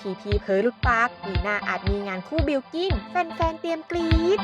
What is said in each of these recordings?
พีพีเผยลุดปากปีหน้าอาจมีงานคู่บิลกินแฟนๆเตรียมกรี๊ด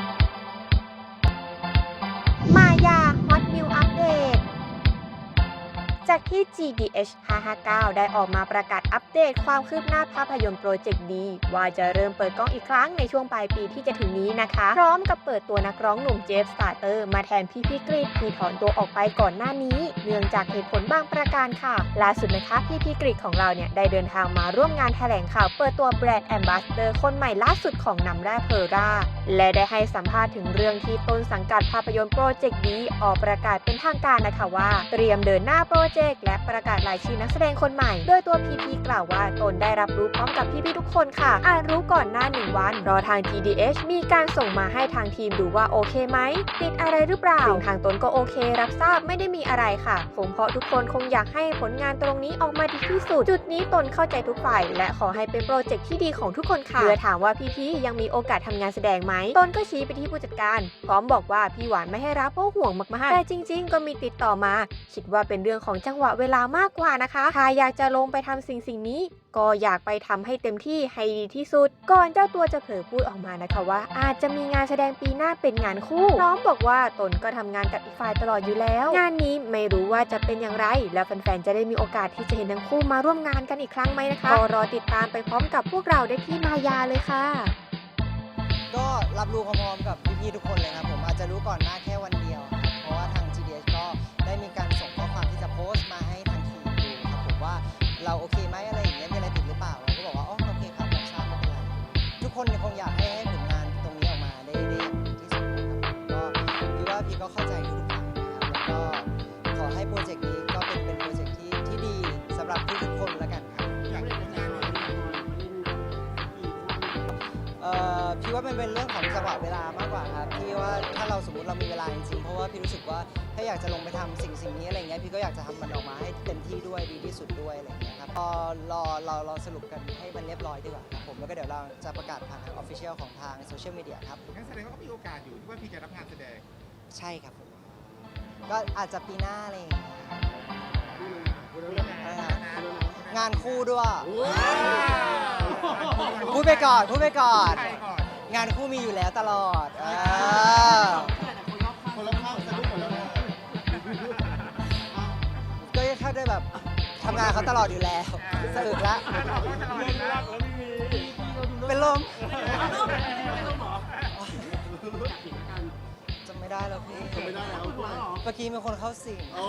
จากที่ GDH 559 ได้ออกมาประกาศอัปเดตความคืบหน้าภาพยนตร์โปรเจกต์ดี ว่าจะเริ่มเปิดกล้องอีกครั้งในช่วงปลายปีที่จะถึงนี้นะคะ พร้อมกับเปิดตัวนักร้องหนุ่มเจฟสตาร์เตอร์มาแทนพี่พี่กรีดที่ถอนตัวออกไปก่อนหน้านี้ เนื่องจากเหตุผลบางประการค่ะ ล่าสุดนะคะพี่พี่กรีดของเราเนี่ยได้เดินทางมาร่วมงานแถลงข่าวเปิดตัวแบรนด์แอมบาสเดอร์คนใหม่ล่าสุดของนำแร่เพอร่าและได้ให้สัมภาษณ์ถึงเรื่องที่ต้นสังกัดภาพยนตร์โปรเจกต์นี้ออกประกาศเป็นทางการนะคะว่า เตรียมเดินหน้าโปรเจกต์และประกาศรายชื่อนักแสดงคนใหม่ โดยตัวพีพีกล่าวว่าตนได้รับรู้พร้อมกับพี่ๆทุกคนค่ะอาจรู้ก่อนหน้าหนึ่งวัน รอทาง GDH มีการส่งมาให้ทางทีมดูว่าโอเคไหม ติดอะไรหรือเปล่าซึ่งทางตนก็โอเค รับทราบไม่ได้มีอะไรค่ะผมเพราะทุกคนคงอยากให้ผลงานตรงนี้ออกมาดีที่สุด จุดนี้ตนเข้าใจทุกฝ่าย และขอให้เป็นโปรเจกต์ที่ดีของทุกคนค่ะเมื่อถามว่าพี่ๆยังมีโอกาสทำงานแสดงไหมตนก็ชี้ไปที่ผู้จัดการ พร้อมบอกว่าพี่หวานไม่ให้รับเพราะห่วงมากๆแต่จริง ๆ ก็มีติดต่อมา คิดว่าเป็นเรื่องของจังหวะเวลามากกว่านะคะถ้าอยากจะลงไปทำสิ่งสิ่งนี้ ก็อยากไปทำให้เต็มที่ให้ดีที่สุด ก่อนเจ้าตัวจะเผยพูดออกมานะคะว่า อาจจะมีงานแสดงปีหน้าเป็นงานคู่พร้อมบอกว่าตนก็ทำงานกับอีกฝ่ายตลอดอยู่แล้ว งานนี้ไม่รู้ว่าจะเป็นอย่างไร แล้วแฟนๆจะได้มีโอกาสที่จะเห็นทั้งคู่มาร่วมงานกันอีกครั้งไหมนะคะก็รอติดตามไปพร้อมกับพวกเราได้ที่มายาเลยค่ะ ก็รับรู้พร้อมๆกับพี่ๆทุกคนเลยครับผมอาจจะรู้ก่อนหน้าแค่วัน คนคงอยากให้ให้ผลงานตรงนี้ออกมาได้ได้อย่างดีที่สุดนะครับก็พี่ว่าพี่ก็เข้าใจทุกๆฝ่ายนะครับแล้วก็ขอให้โปรเจกต์นี้ก็เป็นเป็นโปรเจกต์ที่ที่ดีสำหรับทุกๆคนแล้วกันครับ อยากเล่นงานอะไรละครเล่นอีกเอ่อพี่ว่ามันเป็นเรื่องของจังหวะเวลามากกว่าครับที่ว่าถ้าเราสมมติเรามีเวลาจริงๆเพราะว่าพี่รู้สึกว่าถ้าอยากจะลงไปทำสิ่งสิ่งนี้อะไรเงี้ยพี่ก็อยากจะทำมันออกมาให้เต็มที่ด้ วยดีที่สุดด้วยอะไรเงี้ยครับรอรอเราเราสรุปกันให้มันเรียบร้อยดีกว่าครับผมแล้วก็เดี๋ยวเราจะประกาศผ่านทางออฟฟิเชียลของทางโซเชียลมีเดียครับงั้นแสดงว่าก็มีโอกาสอยู่ที่ว่าพี่จะรับงานแสดงใช่ครับผมก็อาจจะปีหน้าอะไรอย่างเงี้ยดูเลยนะดูเลยนะงานคู่ด้วยพูดไปก่อนพูดไปก่อนใครก่อน งานคู่มีอยู่แล้วตลอดอ่า คนรอบข้างสะดุ้งหมดแล้วนะ ก็ถ้าได้แบบ ทำงานเขาตลอดอยู่แล้วสะอึกละตลอดตลอดเลยนะเป็นลมจำไม่ได้แล้วพี่ไม่ได้แล้วเมื่อกี้มีคนเข้าสิงโอ้